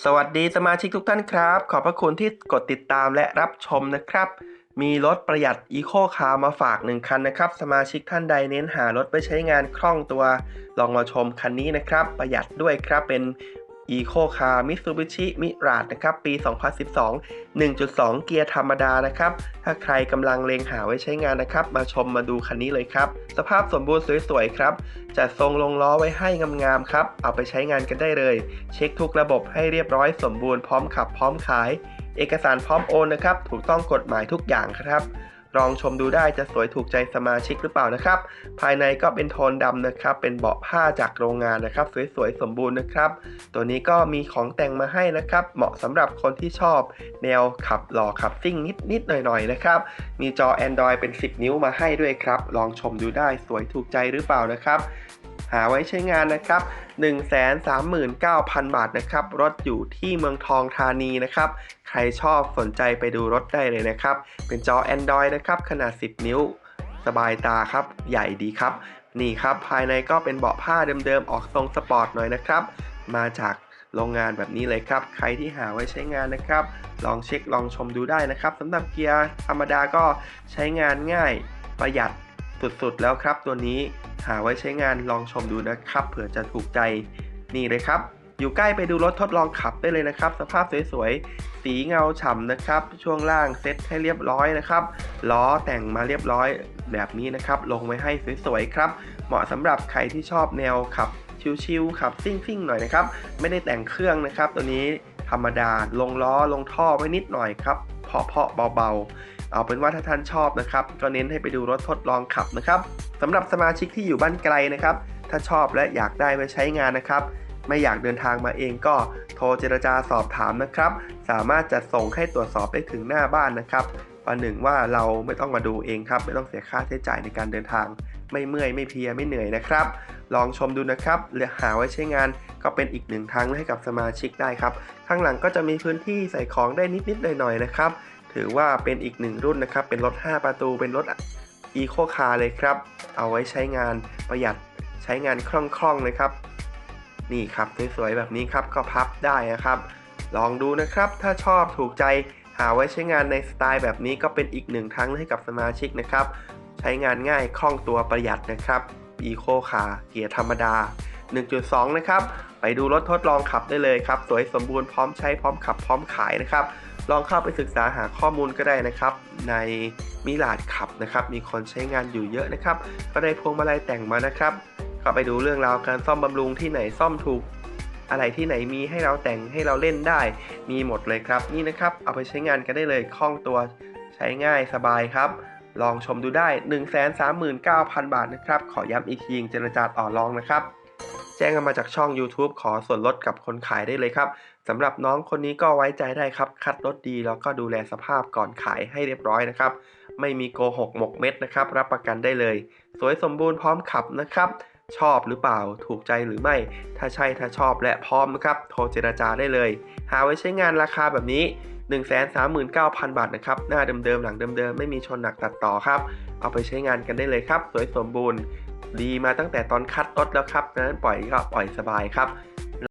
สวัสดีสมาชิกทุกท่านครับ ขอบพระคุณที่กดติดตามและรับชมนะครับ มีรถประหยัดอีโคคาร์มาฝากหนึ่งคันนะครับ สมาชิกท่านใดเน้นหารถไปใช้งานคล่องตัว ลองมาชมคันนี้นะครับ ประหยัดด้วยครับเป็น Eco Car Mitsubishi Mirage นะครับปี 2012 1.2 เกียร์ธรรมดานะครับ ถ้าใครกำลังเลงหาไว้ใช้งานนะครับ มาชมมาดูคันนี้เลยครับ สภาพสมบูรณ์สวยๆครับ จัดทรงลงล้อไว้ให้งามๆครับ เอาไปใช้งานกันได้เลย เช็คทุกระบบให้เรียบร้อยสมบูรณ์พร้อมขับพร้อมขาย เอกสารพร้อมโอนนะครับ ถูกต้องกฎหมายทุกอย่างครับ ลองชมดูได้จะสวยถูกใจสมาชิกหรือเปล่านะครับ ภายในก็เป็นโทนดำนะครับ เป็นเบาะผ้าจากโรงงานนะครับ สวยๆสมบูรณ์นะครับ ตัวนี้ก็มีของแต่งมาให้นะครับ เหมาะสำหรับคนที่ชอบ แนวขับหล่อขับซิ่งนิดๆหน่อยๆนะครับ มีจอ Android เป็น 10 นิ้วมาให้ด้วยครับ ลองชมดูได้สวยถูกใจหรือเปล่านะครับ หาไว้ใช้งานนะครับ 139,000 บาทนะครับ รถอยู่ที่เมืองทองธานีนะครับ ใครชอบสนใจไปดูรถได้เลยนะครับ เป็นจอ Android นะครับ ขนาด 10 นิ้ว สบายตาครับ ใหญ่ดีครับ นี่ครับ ภายในก็เป็นเบาะผ้าเดิมๆ ออกทรงสปอร์ตหน่อยนะครับ มาจากโรงงานแบบนี้เลยครับ ใครที่หาไว้ใช้งานนะครับ ลองเช็คลองชมดูได้นะครับสำหรับเกียร์ธรรมดาก็ใช้งานง่ายประหยัดสุดๆแล้วครับตัวนี้ หาไว้ใช้งานลองชมดูนะครับเผื่อจะถูกใจนี่เลยครับ อยู่ใกล้ไปดูรถทดลองขับได้เลยนะครับ สภาพสวยๆ สีเงาฉ่ำนะครับ ช่วงล่างเซ็ตให้เรียบร้อยนะครับล้อแต่งมาเรียบร้อยแบบนี้นะครับ ลงไว้ให้สวยๆครับ เหมาะสำหรับใครที่ชอบแนวขับชิวๆขับซิ่งๆหน่อยนะครับ ไม่ได้แต่งเครื่องนะครับ ตัวนี้ธรรมดาลงล้อลงท่อไว้นิดหน่อยครับเพาะๆเบาๆ เอาเป็นว่าถ้าท่านชอบนะครับ ก็เน้นให้ไปดูรถทดลองขับนะครับสำหรับสมาชิกที่อยู่บ้านไกลนะครับ ถ้าชอบและอยากได้ไปใช้งานนะครับ ไม่อยากเดินทางมาเองก็โทรเจรจาสอบถามนะครับ สามารถจัดส่งให้ตรวจสอบได้ถึงหน้าบ้านนะครับประหนึ่งว่าเราไม่ต้องมาดูเองครับ ไม่ต้องเสียค่าใช้จ่ายในการเดินทาง ไม่เมื่อยไม่เพลียไม่เหนื่อยนะครับ ลองชมดูนะครับหรือหาไว้ใช้งานก็เป็นอีกหนึ่งทางให้กับสมาชิกได้ครับ ข้างหลังก็จะมีพื้นที่ใส่ของได้นิดๆหน่อยๆนะครับ ถือว่าเป็นอีกหนึ่งรุ่นนะครับ เป็นรถ 5 ประตู เป็นรถอีโคคาร์เลยครับ เอาไว้ใช้งานประหยัด ใช้งานคล่องๆเลยครับ นี่ครับสวยๆแบบนี้ครับก็พับได้นะครับ ลองดูนะครับ ถ้าชอบถูกใจ หาไว้ใช้งานในสไตล์แบบนี้ก็เป็นอีกหนึ่งทั้งให้กับสมาชิกนะครับ ใช้งานง่ายคล่องตัวประหยัดนะครับ Eco Car เกียร์ธรรมดา 1.2 นะครับ ไปดูรถทดลองขับได้เลยครับ สวยสมบูรณ์พร้อมใช้พร้อมขับพร้อมขายนะครับ ลองเข้าไปศึกษาหาข้อมูลก็ได้นะครับ ในมิลาดขับนะครับ มีคนใช้งานอยู่เยอะนะครับ ก็ได้พวงมาลัยแต่งมานะครับก็ไปดูเรื่องราวการซ่อมบำรุงที่ไหนซ่อมถูก อะไรที่ไหนมีให้เราแต่งให้เราเล่นได้ มีหมดเลยครับ นี่นะครับ เอาไปใช้งานกันได้เลยคล่องตัวใช้ง่ายสบายครับ ลองชมดูได้ 139,000 บาทนะครับ ขอย้ำอีกทีเจรจาต่อรองนะครับ แจ้งกันมาจากช่อง YouTube ขอส่วนลดกับคนขายได้เลยครับ สำหรับน้องคนนี้ก็ไว้ใจได้ครับ คัดรถดีแล้วก็ดูแลสภาพก่อนขายให้เรียบร้อยนะครับ ไม่มีโกหกหมกเม็ดนะครับ รับประกันได้เลย สวยสมบูรณ์พร้อมขับนะครับ ชอบหรือเปล่าถูกใจหรือไม่ ถ้าใช่ถ้าชอบและพร้อมนะครับ โทรเจราจาได้เลย หาไว้ใช้งานราคาแบบนี้139,000 บาทนะครับ หน้าเดิมๆ หลังเดิมๆ ไม่มีชนหนักตัดต่อครับ เอาไปใช้งานกันได้เลยครับ สวยสมบูรณ์ ดีมาตั้งแต่ตอนคัดรถแล้วครับดังนั้นปล่อยก็ปล่อยสบายครับ